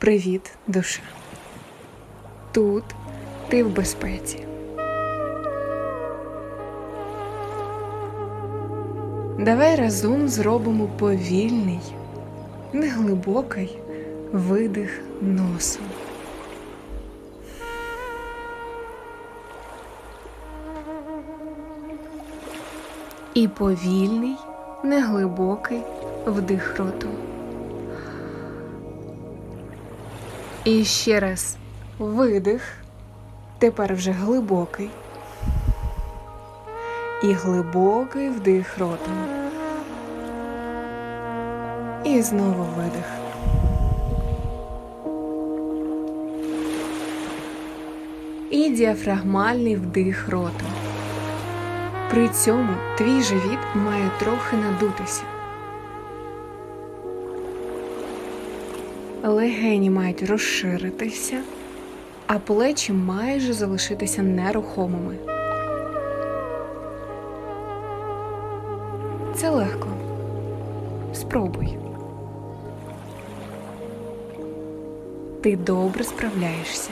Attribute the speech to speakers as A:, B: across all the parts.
A: Привіт, душа. Тут ти в безпеці. Давай разом зробимо повільний, неглибокий видих носом. І повільний, неглибокий вдих ротом. І ще раз видих. Тепер вже глибокий. І глибокий вдих ротом. І знову видих. І діафрагмальний вдих ротом. При цьому твій живіт має трохи надутися. Легені мають розширитися, а плечі майже залишитися нерухомими. Це легко. Спробуй. Ти добре справляєшся.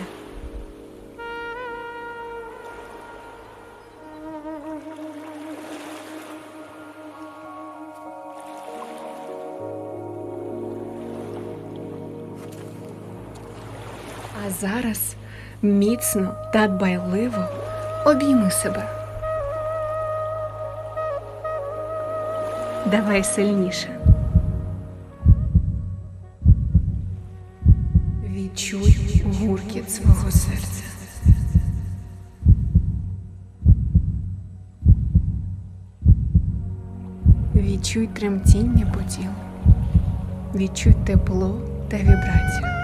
A: Зараз міцно та дбайливо обійми себе. Давай сильніше. Відчуй гуркіт свого серця. Відчуй тремтіння по тілу. Відчуй тепло та вібрацію.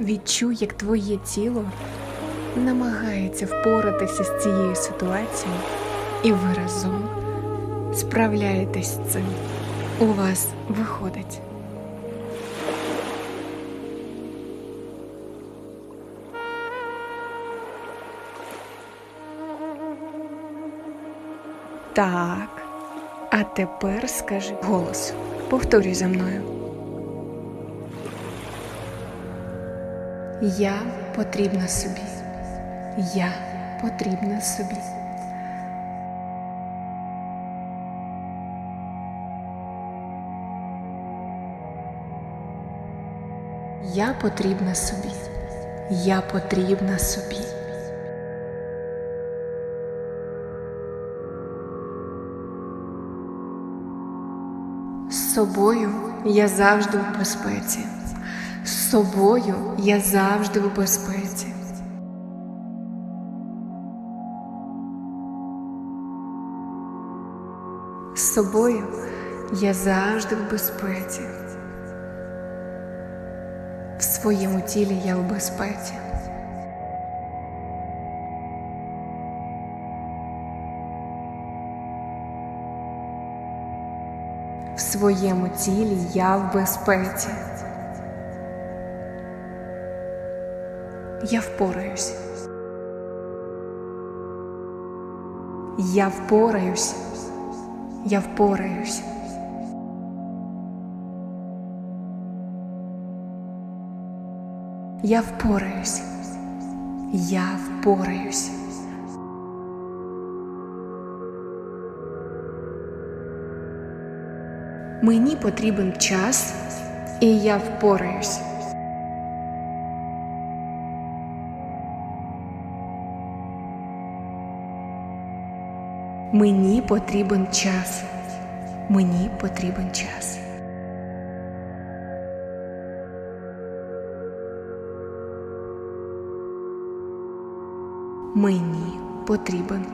A: Відчуй, як твоє тіло намагається впоратися з цією ситуацією, і ви разом справляєтесь з цим. У вас виходить. Так. А тепер скажи голос. Повторюй за мною. Я потрібна собі. Я потрібна собі. Я потрібна собі. Я потрібна собі. З собою я завжди в безпеці. З собою я завжди в безпеці. З собою я завжди в безпеці. В своєму тілі я в безпеці. В своєму тілі я в безпеці. Я впораюсь. Я впораюсь. Я впораюсь. Я впораюсь. Я впораюсь. Мені потрібен час, і я впораюсь. Мені потрібен час. Мені потрібен час. Мені потрібен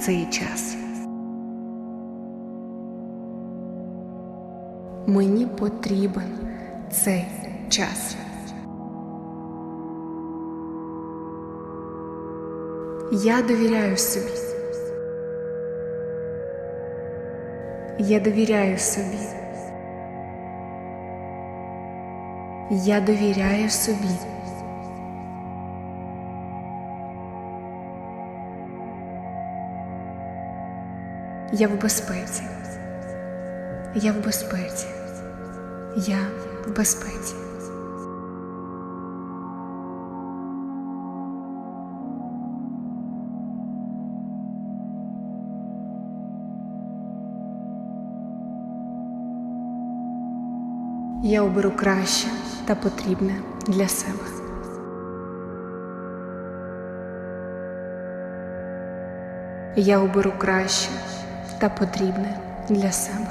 A: цей час. Мені потрібен цей час. Я довіряю собі. Я довіряю собі. Я довіряю собі. Я в безпеці. Я в безпеці. Я в безпеці. Я оберу краще та потрібне для себе. Я оберу краще та потрібне для себе.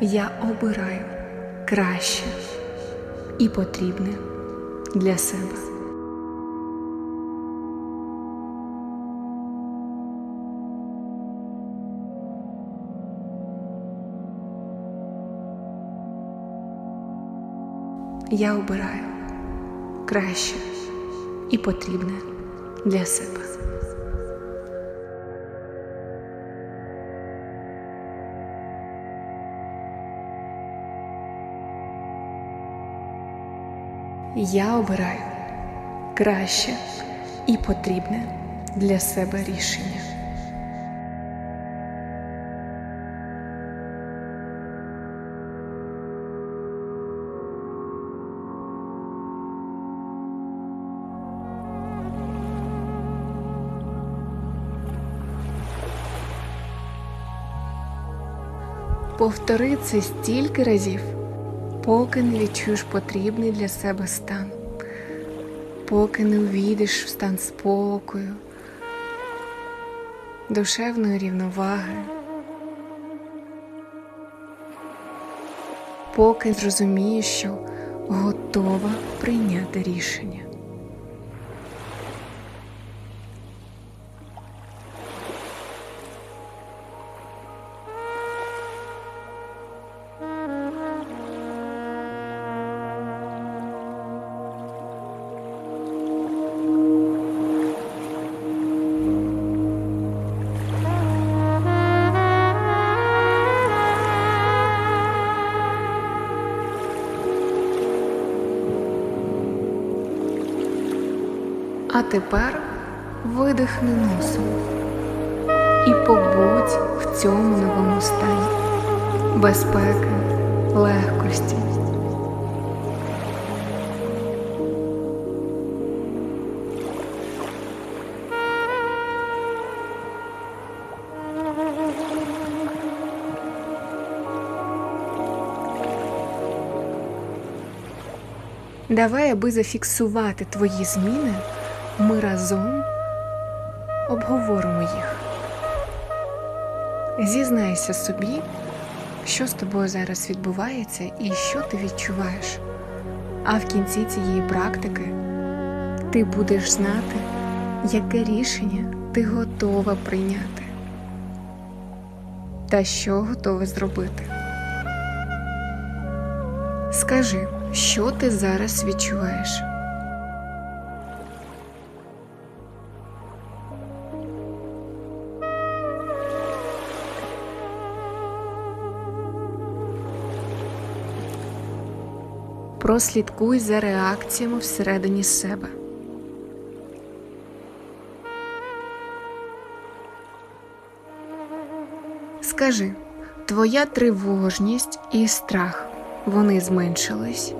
A: Я обираю краще і потрібне для себе. Я обираю краще і потрібне для себе. Я обираю краще і потрібне для себе рішення. Повтори це стільки разів, поки не відчуєш потрібний для себе стан, поки не увійдеш в стан спокою, душевної рівноваги, поки зрозумієш, що готова прийняти рішення. А тепер видихни носом і побудь в цьому новому стані безпеки, легкості. Давай, аби зафіксувати твої зміни, ми разом обговоримо їх. Зізнайся собі, що з тобою зараз відбувається і що ти відчуваєш. А в кінці цієї практики ти будеш знати, яке рішення ти готова прийняти та що готова зробити. Скажи, що ти зараз відчуваєш? Прослідкуй за реакціями всередині себе. Скажи, твоя тривожність і страх вони зменшились?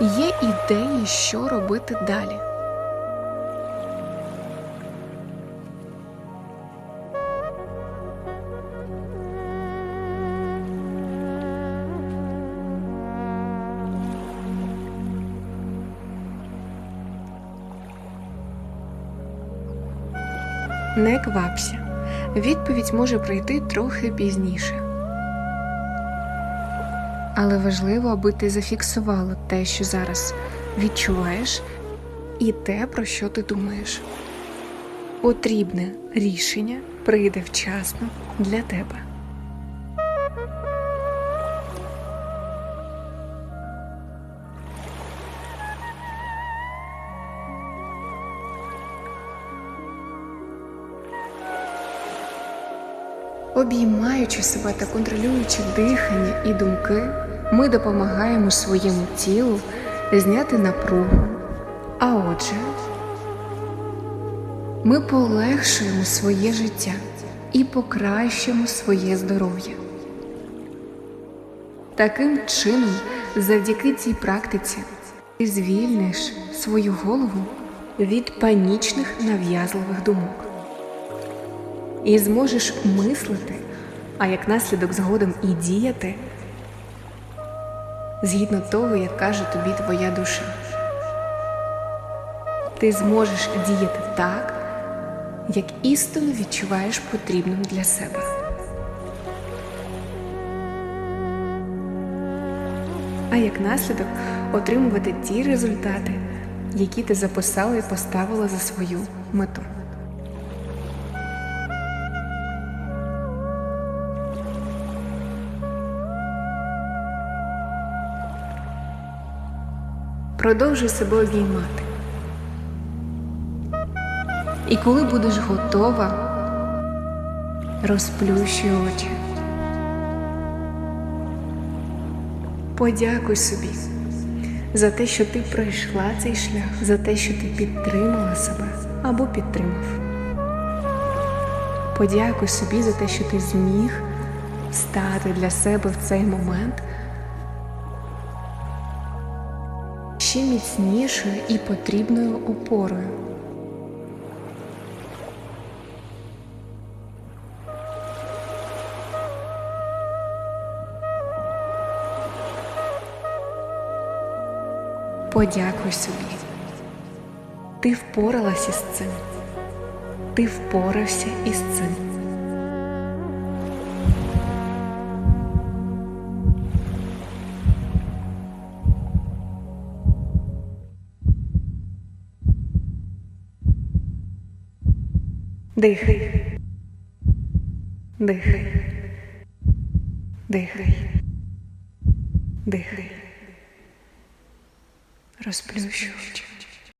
A: Є ідеї, що робити далі. Не квапся. Відповідь може прийти трохи пізніше. Але важливо, аби ти зафіксувала те, що зараз відчуваєш, і те, про що ти думаєш. Потрібне рішення прийде вчасно для тебе. Обіймаючи себе та контролюючи дихання і думки, ми допомагаємо своєму тілу зняти напругу. А отже, ми полегшуємо своє життя і покращуємо своє здоров'я. Таким чином, завдяки цій практиці, ти звільниш свою голову від панічних нав'язливих думок і зможеш мислити, а як наслідок згодом і діяти згідно того, як каже тобі твоя душа. Ти зможеш діяти так, як істинно відчуваєш потрібним для себе. А як наслідок отримувати ті результати, які ти записала і поставила за свою мету. Продовжуй себе обіймати. І коли будеш готова, розплющуй очі. Подякуй собі за те, що ти пройшла цей шлях, за те, що ти підтримала себе або підтримав. Подякуй собі за те, що ти зміг стати для себе в цей момент ще міцнішою і потрібною опорою. Подякуй собі. Ти впоралася з цим. Ти впорався із цим. Дихай. Дихай. Дихай. Дихай. Розплющуючи.